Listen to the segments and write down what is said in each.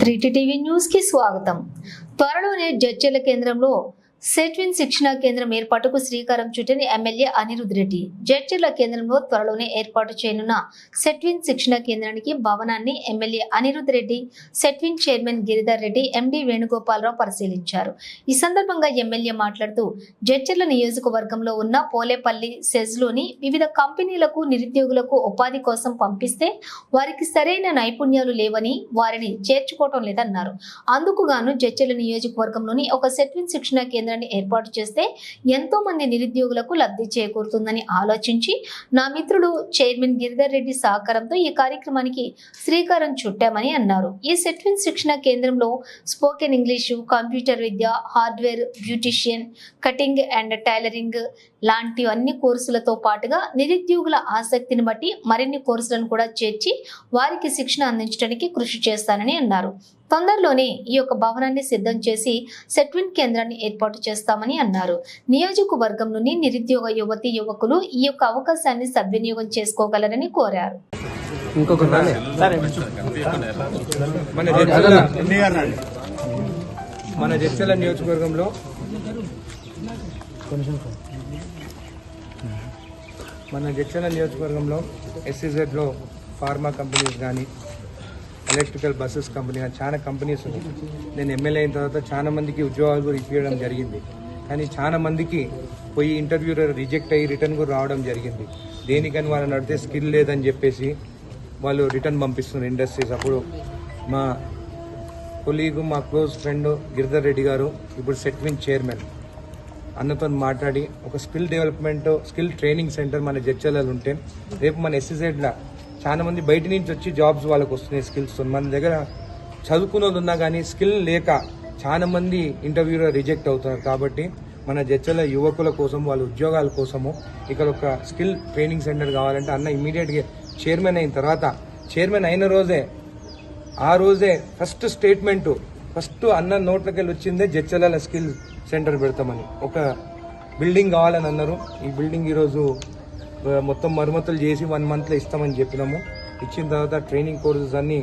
Three TV న్యూస్కి స్వాగతం. త్వరలోనే జడ్చర్ల కేంద్రంలో సెట్విన్ శిక్షణ కేంద్రం ఏర్పాటుకు శ్రీకారం చుట్టని ఎమ్మెల్యే అనిరుద్ రెడ్డి. జడ్చర్ల కేంద్రంలో త్వరలోనే ఏర్పాటు చేయనున్న సెట్విన్ శిక్షణా కేంద్రానికి భవనాన్ని MLA Anirudh Reddy Setwin chairman Giridhar Reddy MD Venugopalarao పరిశీలించారు. ఈ సందర్భంగా ఎమ్మెల్యే మాట్లాడుతూ జడ్చర్ల నియోజకవర్గంలో ఉన్న పోలేపల్లి సెజ్లోని వివిధ కంపెనీలకు నిరుద్యోగులకు ఉపాధి కోసం పంపిస్తే వారికి సరైన నైపుణ్యాలు లేవని వారిని చేర్చుకోవటం లేదన్నారు. అందుకుగాను జడ్చర్ల నియోజకవర్గంలోని ఒక సెట్విన్ శిక్షణ కేంద్రాన్ని ఏర్పాటు చేస్తే ఎంతో మంది నిరుద్యోగులకు లబ్ధి చేకూరుతుందని ఆలోచించి నా మిత్రుడు చైర్మన్ గిరిధర్ రెడ్డి సహకారంతో ఈ కార్యక్రమానికి శ్రీకారం చుట్టామని అన్నారు. ఈ సెట్విన్ శిక్షణ కేంద్రంలో spoken English computer Vidya hardware beautician cutting and tailoring లాంటి అన్ని కోర్సులతో పాటుగా నిరుద్యోగుల ఆసక్తిని బట్టి మరిన్ని కోర్సులను కూడా చేర్చి వారికి శిక్షణ అందించడానికి కృషి చేస్తానని అన్నారు. తొందరలోనే ఈ యొక్క భవనాన్ని సిద్ధం చేసి సెట్విన్ కేంద్రాన్ని ఏర్పాటు చేస్తామని అన్నారు. నియోజకవర్గం నుండి నిరుద్యోగ యువతి యువకులు ఈ యొక్క అవకాశాన్ని సద్వినియోగం చేసుకోగలరని కోరారు. జడ్చల నియోజకవర్గంలో మన జడ్చల నియోజకవర్గంలో ఎస్సీజెడ్లో ఫార్మా కంపెనీస్ కానీ ఎలక్ట్రికల్ బస్సెస్ కంపెనీ కానీ చాలా కంపెనీస్ ఉన్నాయి. నేను ఎమ్మెల్యే అయిన తర్వాత చాలా మందికి ఉద్యోగాలు కూడా ఇచ్చేయడం జరిగింది. కానీ చాలా మందికి పోయి ఇంటర్వ్యూ రిజెక్ట్ అయ్యి రిటర్న్ కూడా రావడం జరిగింది. దేనికని వాళ్ళని అడిగితే స్కిల్ లేదని చెప్పేసి వాళ్ళు రిటర్న్ పంపిస్తున్నారు ఇండస్ట్రీస్ అప్పుడు మా కొలీగు మా క్లోజ్ ఫ్రెండ్ గిరిధర్ రెడ్డి గారు ఇప్పుడు సెట్విన్ చైర్మన్ అన్నతో మాట్లాడి ఒక skill development skill training centre మన జడ్చలలో ఉంటే రేపు మన ఎస్సీజెడ్లో చాలా మంది బయట నుంచి వచ్చి జాబ్స్ వాళ్ళకు వస్తున్నాయి స్కిల్స్ మన దగ్గర చదువుకున్నది ఉన్నా కానీ స్కిల్ లేక చాలా మంది ఇంటర్వ్యూలో రిజెక్ట్ అవుతున్నారు. కాబట్టి మన జడ్చల యువకుల కోసం వాళ్ళ ఉద్యోగాల కోసము ఇక్కడ ఒక స్కిల్ ట్రైనింగ్ సెంటర్ కావాలంటే అన్న ఇమీడియట్గా చైర్మన్ అయిన తర్వాత చైర్మన్ అయిన రోజే ఆ రోజే ఫస్ట్ స్టేట్మెంటు ఫస్ట్ అన్న నోట్లకి వెళ్ళి వచ్చిందే జడ్చల స్కిల్ సెంటర్ పెడతామని. ఒక బిల్డింగ్ కావాలని అన్నారు. ఈ బిల్డింగ్ ఈరోజు మొత్తం మరమ్మతులు చేసి వన్ మంత్లో ఇస్తామని చెప్పినాము. ఇచ్చిన తర్వాత ట్రైనింగ్ కోర్సెస్ అన్ని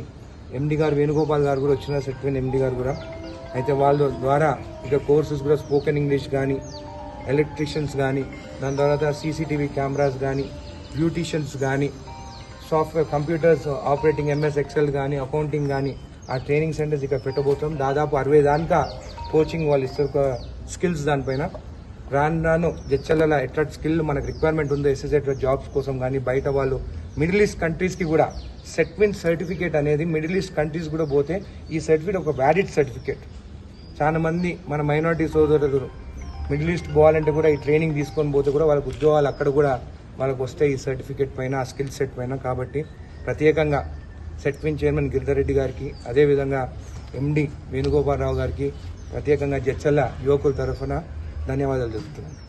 ఎండి గారు వేణుగోపాల్ గారు కూడా వచ్చిన సెక్టరీ ఎండి గారు కూడా. అయితే వాళ్ళ ద్వారా ఇక కోర్సెస్ కూడా స్పోకెన్ ఇంగ్లీష్ కానీ ఎలక్ట్రీషియన్స్ కానీ దాని తర్వాత సీసీటీవీ కెమెరాస్ కానీ బ్యూటీషియన్స్ కానీ software computers operating MS excel కానీ అకౌంటింగ్ కానీ ఆ ట్రైనింగ్ సెంటర్స్ ఇక్కడ పెట్టబోతున్నాం. దాదాపు అరవై దానికా కోచింగ్ వాళ్ళు ఇస్తారు. ఒక స్కిల్స్ దానిపైన. రాను రాను జడ్చల్ల ఎట్లా స్కిల్ మనకు రిక్వైర్మెంట్ ఉందో ఎస్ఎస్ఎట్ జాబ్స్ కోసం కానీ బయట వాళ్ళు మిడిల్ ఈస్ట్ కంట్రీస్కి కూడా సెట్విన్ సర్టిఫికేట్ అనేది మిడిల్ ఈస్ట్ కంట్రీస్ కూడా పోతే ఈ సర్టిఫికేట్ ఒక వ్యాలిడ్ సర్టిఫికేట్ చాలామంది మన మైనారిటీ సోదరులు మిడిల్ ఈస్ట్ పోవాలంటే కూడా ఈ ట్రైనింగ్ తీసుకొని పోతే కూడా వాళ్ళకి ఉద్యోగాలు అక్కడ కూడా వాళ్ళకు వస్తాయి ఈ సర్టిఫికేట్ పైన ఆ స్కిల్ సెట్ పైన కాబట్టి ప్రత్యేకంగా సెట్విన్ చైర్మన్ గిరిధరెడ్డి గారికి అదేవిధంగా ఎండి వేణుగోపాలరావు గారికి ప్రత్యేకంగా జడ్చల్ల యువకుల తరఫున ధన్యవాదాలు తెలుపుతున్నాను.